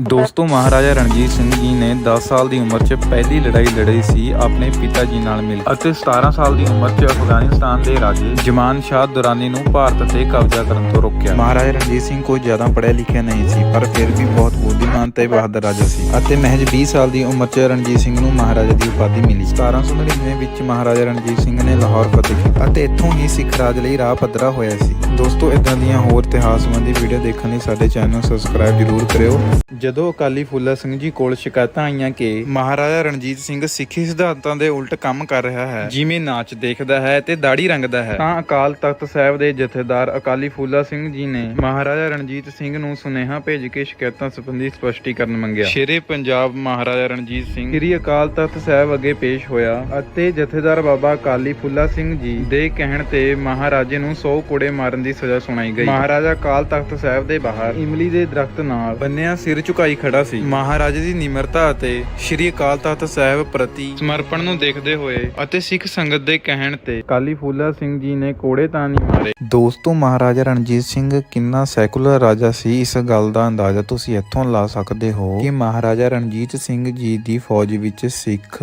ਦੋਸਤੋ ਮਹਾਰਾਜਾ ਰਣਜੀਤ ਸਿੰਘ ਜੀ ਨੇ 10 ਸਾਲ ਦੀ ਉਮਰ 'ਚ ਪਹਿਲੀ ਲੜਾਈ ਲੜੀ ਸੀ ਆਪਣੇ ਪਿਤਾ ਜੀ ਨਾਲ ਮਿਲ ਕੇ। ਅਤੇ 17 ਸਾਲ ਦੀ ਉਮਰ 'ਚ ਅਫਗਾਨਿਸਤਾਨ ਦੇ ਰਾਜੇ ਜਮਾਨ ਸ਼ਾਹ ਦੁਰਾਨੀ ਨੂੰ ਭਾਰਤ ਤੇ ਕਬਜ਼ਾ ਕਰਨ ਤੋਂ ਰੋਕਿਆ। ਮਹਾਰਾਜਾ ਰਣਜੀਤ ਸਿੰਘ ਕੋਈ ਜ਼ਿਆਦਾ ਪੜ੍ਹਿਆ ਲਿਖਿਆ ਨਹੀਂ ਸੀ ਪਰ ਫਿਰ ਵੀ ਬਹੁਤ ਬੁੱਧੀਮਾਨ ਤੇ ਬਹਾਦਰ ਰਾਜਾ ਸੀ। ਅਤੇ ਮਹਿਜ 20 ਸਾਲ ਦੀ ਉਮਰ 'ਚ ਰਣਜੀਤ ਸਿੰਘ ਨੂੰ ਮਹਾਰਾਜਾ ਦੀ ਉਪਾਧੀ ਮਿਲੀ। 1799 ਵਿੱਚ ਮਹਾਰਾਜਾ ਰਣਜੀਤ ਸਿੰਘ ਨੇ ਲਾਹੌਰ ਫਤਿਹ ਕੀਤਾ ਅਤੇ ਇੱਥੋਂ ਹੀ ਸਿੱਖ ਰਾਜ ਲਈ ਰਾਹ ਪੱਧਰਾ ਹੋਇਆ ਸੀ। ਦੋਸਤੋ ਇਦਾਂ ਦੀਆਂ ਹੋਰ ਇਤਿਹਾਸ ਸੰਬੰਧੀ ਵੀਡੀਓ ਦੇਖਣ ਲਈ ਸਾਡੇ ਚੈਨਲ ਨੂੰ ਸਬਸਕ੍ਰਾਈਬ ਜ਼ਰੂਰ ਕਰਿਓ। ਜਦੋਂ ਅਕਾਲੀ ਫੂਲਾ ਸਿੰਘ ਜੀ ਕੋਲ ਸ਼ਿਕਾਇਤਾਂ ਆਈਆਂ ਕਿ ਮਹਾਰਾਜਾ ਰਣਜੀਤ ਸਿੰਘ ਸਿੱਖੀ ਸਿਧਾਂਤਾਂ ਦੇ ਉਲਟ ਕੰਮ ਕਰ ਰਿਹਾ ਹੈ ਜਿਵੇਂ ਨਾਚ ਦੇਖਦਾ ਹੈ ਤੇ ਦਾੜੀ ਰੰਗਦਾ ਹੈ ਤਾਂ ਅਕਾਲ ਤਖਤ ਸਾਹਿਬ ਦੇ ਜਥੇਦਾਰ ਅਕਾਲੀ ਫੂਲਾ ਸਿੰਘ ਜੀ ਨੇ ਮਹਾਰਾਜਾ ਰਣਜੀਤ ਸਿੰਘ ਨੂੰ ਸੁਨੇਹਾ ਭੇਜ ਕੇ ਸ਼ਿਕਾਇਤਾਂ ਸੰਬੰਧੀ ਸਪਸ਼ਟੀਕਰਨ ਮੰਗਿਆ। ਸ਼ੇਰੇ ਪੰਜਾਬ ਮਹਾਰਾਜਾ ਰਣਜੀਤ ਸਿੰਘ ਸ੍ਰੀ ਅਕਾਲ ਤਖਤ ਸਾਹਿਬ ਅੱਗੇ ਪੇਸ਼ ਹੋਇਆ ਅਤੇ ਜਥੇਦਾਰ ਬਾਬਾ ਅਕਾਲੀ ਫੂਲਾ ਸਿੰਘ ਜੀ ਦੇ ਕਹਿਣ ਤੇ ਮਹਾਰਾਜੇ ਨੂੰ 100 ਕੋੜੇ ਮਾਰਨ ਦੀ ਸਜ਼ਾ ਸੁਣਾਈ ਗਈ। ਮਹਾਰਾਜਾ ਅਕਾਲ ਤਖਤ ਸਾਹਿਬ ਦੇ ਬਾਹਰ ਇਮਲੀ ਦੇ ਦਰਖਤ ਨਾਲ ਬੰਨਿਆ ਸਿਰ ਝੁਕਾਈ ਖੜਾ ਸੀ। ਮਹਾਰਾਜੇ ਦੀ ਨਿਮਰਤਾ ਅਤੇ ਸ਼੍ਰੀ ਅਕਾਲ ਤਖਤ ਸਾਹਿਬ ਪ੍ਰਤੀ ਸਮਰਪਣ ਨੂੰ ਦੇਖਦੇ ਹੋਏ ਅਤੇ ਸਿੱਖ ਸੰਗਤ ਦੇ ਕਹਿਣ ਤੇ ਅਕਾਲੀ ਫੂਲਾ ਸਿੰਘ ਜੀ ਨੇ ਕੋੜੇ ਤਾਂ ਨਹੀਂ ਮਾਰੇ। ਦੋਸਤੋ ਮਹਾਰਾਜਾ ਰਣਜੀਤ ਸਿੰਘ ਕਿੰਨਾ ਸੈਕੂਲਰ ਰਾਜਾ ਸੀ ਇਸ ਗੱਲ ਦਾ ਅੰਦਾਜ਼ਾ ਤੁਸੀਂ ਇੱਥੋਂ ਲਾ ਸਕਦੇ ਹੋ ਕਿ ਮਹਾਰਾਜਾ ਰਣਜੀਤ ਸਿੰਘ ਜੀ ਦੀ ਫੌਜ ਵਿੱਚ ਸਿੱਖ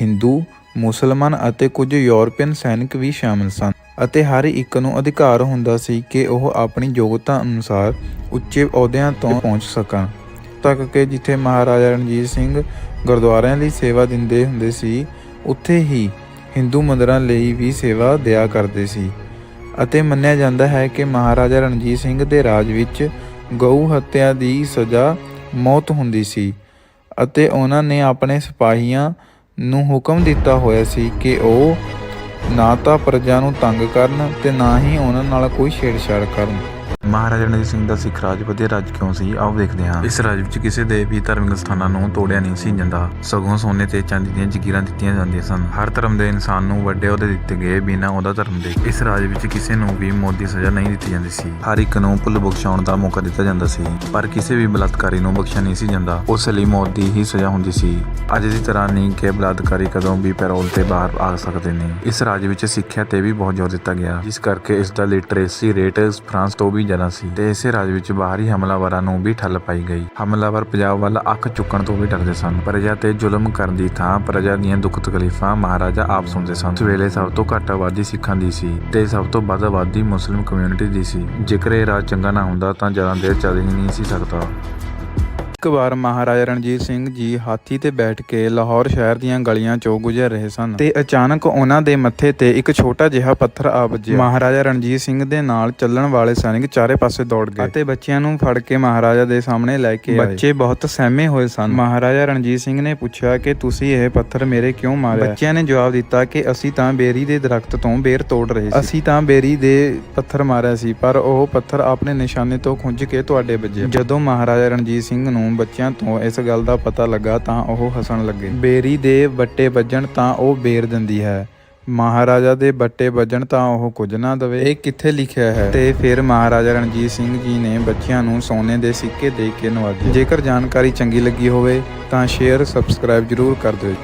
ਹਿੰਦੂ ਮੁਸਲਮਾਨ ਅਤੇ ਕੁਝ ਯੂਰਪੀਅਨ ਸੈਨਿਕ ਵੀ ਸ਼ਾਮਲ ਸਨ ਅਤੇ ਹਰ ਇੱਕ ਨੂੰ ਅਧਿਕਾਰ ਹੁੰਦਾ ਸੀ ਕਿ ਉਹ ਆਪਣੀ ਯੋਗਤਾ ਅਨੁਸਾਰ ਉੱਚੇ ਅਹੁਦਿਆਂ ਤੋਂ ਪਹੁੰਚ ਸਕਣ। ਤੱਕ ਕਿ ਜਿੱਥੇ ਮਹਾਰਾਜਾ ਰਣਜੀਤ ਸਿੰਘ ਗੁਰਦੁਆਰਿਆਂ ਲਈ ਸੇਵਾ ਦਿੰਦੇ ਹੁੰਦੇ ਸੀ, ਉੱਥੇ ਹੀ ਹਿੰਦੂ ਮੰਦਰਾਂ ਲਈ ਵੀ ਸੇਵਾ ਦਿਆ ਕਰਦੇ ਸੀ। ਅਤੇ ਮੰਨਿਆ ਜਾਂਦਾ ਹੈ ਕਿ ਮਹਾਰਾਜਾ ਰਣਜੀਤ ਸਿੰਘ ਦੇ ਰਾਜ ਵਿੱਚ ਗਊ ਹੱਤਿਆ ਦੀ ਸਜ਼ਾ ਮੌਤ ਹੁੰਦੀ ਸੀ ਅਤੇ ਉਹਨਾਂ ਨੇ ਆਪਣੇ ਸਿਪਾਹੀਆਂ ਨੂੰ ਹੁਕਮ ਦਿੱਤਾ ਹੋਇਆ ਸੀ ਕਿ ਉਹ ਨਾ ਤਾਂ ਪ੍ਰਜਾ ਨੂੰ ਤੰਗ ਕਰਨ ਤੇ ਨਾ ਹੀ ਉਹਨਾਂ ਨਾਲ ਕੋਈ ਛੇੜਛਾੜ ਕਰਨ। ਮਹਾਰਾਜਾ ਰਣਜੀਤ ਸਿੰਘ ਦਾ ਸਿੱਖ ਰਾਜ ਵਧੀਆ ਰਾਜ ਕਿਉਂ ਸੀ? ਆਓ ਦੇਖਦੇ ਹਾਂ। ਇਸ ਰਾਜ ਵਿੱਚ ਕਿਸੇ ਦੇ ਵੀ ਧਾਰਮਿਕ ਸਥਾਨਾਂ ਨੂੰ ਤੋੜਿਆ ਨਹੀਂ ਸੀ ਜਾਂਦਾ। ਸਗੋਂ ਸੋਨੇ ਤੇ ਚਾਂਦੀ ਦੀਆਂ ਜਗੀਰਾਂ ਦਿੱਤੀਆਂ ਜਾਂਦੀਆਂ ਸਨ। ਹਰ ਧਰਮ ਦੇ ਇਨਸਾਨ ਨੂੰ ਵੱਡੇ ਅਹੁਦੇ ਦਿੱਤੇ ਗਏ ਬਿਨਾਂ ਉਹਦਾ ਧਰਮ ਦੇ। ਇਸ ਰਾਜ ਵਿੱਚ ਕਿਸੇ ਨੂੰ ਵੀ ਮੌਤ ਦੀ ਸਜ਼ਾ ਨਹੀਂ ਦਿੱਤੀ ਜਾਂਦੀ ਸੀ। ਹਰ ਇੱਕ ਨੂੰ ਭੁੱਲ ਬਖਸ਼ਾਉਣ ਦਾ ਮੌਕਾ ਦਿੱਤਾ ਜਾਂਦਾ ਸੀ। ਪਰ ਕਿਸੇ ਵੀ ਬਲਾਤਕਾਰੀ ਨੂੰ ਬਖਸ਼ਿਆ ਨਹੀਂ ਸੀ ਜਾਂਦਾ। ਉਸ ਲਈ ਮੌਤ ਦੀ ਹੀ ਸਜ਼ਾ ਹੁੰਦੀ ਸੀ। ਅੱਜ ਦੀ ਤਰ੍ਹਾਂ ਨਹੀਂ ਕਿ ਬਲਾਤਕਾਰੀ ਕਦੋਂ ਵੀ ਪੈਰੋਲ ਤੇ ਬਾਹਰ ਆ ਸਕਦੇ ਨੇ। ਇਸ ਰਾਜ ਵਿੱਚ ਸਿੱਖਿਆ ਤੇ ਵੀ ਬਹੁਤ ਜ਼ੋਰ ਦਿੱਤਾ ਗਿਆ। ਜਿਸ ਕਰਕੇ ਇਸ ਦਾ ਲਿਟਰੇਸੀ ਰੇਟ ਫਰਾਂਸ ਤੋਂ ਵੀ ਜ਼ਿਆਦਾ ਸੀ ਤੇ ਇਸੇ ਰਾਜ ਵਿੱਚ ਬਾਹਰੀ ਹਮਲਾਵਰਾਂ ਨੂੰ ਵੀ ਠੱਲ ਪਾਈ ਗਈ। ਹਮਲਾਵਰ ਪੰਜਾਬ ਵੱਲ ਅੱਖ ਚੁੱਕਣ ਤੋਂ ਵੀ ਡਰਦੇ ਸਨ। ਪ੍ਰਜਾ ਤੇ ਜ਼ੁਲਮ ਕਰਨ ਦੀ ਥਾਂ ਪ੍ਰਜਾ ਦੀਆਂ ਦੁੱਖ ਤਕਲੀਫਾਂ ਮਹਾਰਾਜਾ ਆਪ ਸੁਣਦੇ ਸਨ। ਇਸ ਵੇਲੇ ਸਭ ਤੋਂ ਘੱਟ ਆਬਾਦੀ ਸਿੱਖਾਂ ਦੀ ਸੀ ਤੇ ਸਭ ਤੋਂ ਵੱਧ ਆਬਾਦੀ ਮੁਸਲਿਮ ਕਮਿਊਨਿਟੀ ਦੀ ਸੀ। ਜੇਕਰ ਇਹ ਰਾਜ ਚੰਗਾ ਨਾ ਹੁੰਦਾ ਤਾਂ ਜ਼ਿਆਦਾ ਦੇਰ ਚੱਲ ਹੀ ਨਹੀਂ ਸੀ ਸਕਦਾ। ਇੱਕ ਵਾਰ ਮਹਾਰਾਜਾ ਰਣਜੀਤ ਸਿੰਘ ਜੀ ਹਾਥੀ ਤੇ ਬੈਠ ਕੇ ਲਾਹੌਰ ਸ਼ਹਿਰ ਦੀਆਂ ਗਲੀਆਂ ਚੋਂ ਗੁਜ਼ਰ ਰਹੇ ਸਨ ਤੇ ਅਚਾਨਕ ਉਹਨਾਂ ਦੇ ਮੱਥੇ ਤੇ ਇੱਕ ਛੋਟਾ ਜਿਹਾ ਪੱਥਰ ਆ ਵੱਜਿਆ। ਮਹਾਰਾਜਾ ਰਣਜੀਤ ਸਿੰਘ ਦੇ ਨਾਲ ਚੱਲਣ ਵਾਲੇ ਸੈਨਿਕ ਚਾਰੇ ਪਾਸੇ ਦੌੜ ਗਏ ਅਤੇ ਬੱਚਿਆਂ ਨੂੰ ਫੜ ਕੇ ਮਹਾਰਾਜਾ ਦੇ ਸਾਹਮਣੇ ਲੈ ਕੇ ਆਏ। ਬੱਚੇ ਬਹੁਤ ਸਹਿਮੇ ਹੋਏ ਸਨ। ਮਹਾਰਾਜਾ ਰਣਜੀਤ ਸਿੰਘ ਨੇ ਪੁੱਛਿਆ ਕਿ ਤੁਸੀਂ ਇਹ ਪੱਥਰ ਮੇਰੇ ਕਿਉਂ ਮਾਰਿਆ? ਬੱਚਿਆਂ ਨੇ ਜਵਾਬ ਦਿੱਤਾ ਕਿ ਅਸੀਂ ਤਾਂ ਬੇਰੀ ਦੇ ਦਰਖਤ ਤੋਂ ਬੇਰ ਤੋੜ ਰਹੇ ਸੀ। ਅਸੀਂ ਤਾਂ ਬੇਰੀ ਦੇ ਪੱਥਰ ਮਾਰਿਆ ਸੀ, ਪਰ ਉਹ ਪੱਥਰ ਆਪਣੇ ਨਿਸ਼ਾਨੇ ਤੋਂ ਖੁੰਝ ਕੇ ਤੁਹਾਡੇ ਵੱਜਿਆ ਜਦੋਂ ਮਹਾਰਾਜਾ ਰਣਜੀਤ ਸਿੰਘ ਨੂੰ ਨੂੰ ਬੱਚਿਆਂ ਤੋਂ ਇਸ ਗੱਲ ਦਾ ਪਤਾ ਲੱਗਾ ਤਾਂ ਉਹ ਹੱਸਣ ਲੱਗੇ। ਬੇਰੀ ਦੇ ਬੱਟੇ ਵੱਜਣ ਤਾਂ ਉਹ ਬੇਰ ਦਿੰਦੀ ਹੈ। ਮਹਾਰਾਜਾ ਦੇ ਬੱਟੇ ਵੱਜਣ ਤਾਂ ਉਹ ਕੁਝ ਨਾ ਦਵੇ। ਇਹ ਕਿੱਥੇ ਲਿਖਿਆ ਹੈ? ਤੇ ਫਿਰ ਮਹਾਰਾਜਾ ਰਣਜੀਤ ਸਿੰਘ ਜੀ ਨੇ ਬੱਚਿਆਂ ਨੂੰ ਸੋਨੇ ਦੇ ਸਿੱਕੇ ਦੇ ਕੇ ਨਵਾਜਿਆ ਜੇਕਰ ਜਾਣਕਾਰੀ ਚੰਗੀ ਲੱਗੀ ਹੋਵੇ ਤਾਂ ਸ਼ੇਅਰ, ਸਬਸਕ੍ਰਾਈਬ ਜਰੂਰ ਕਰ ਦਿਓ।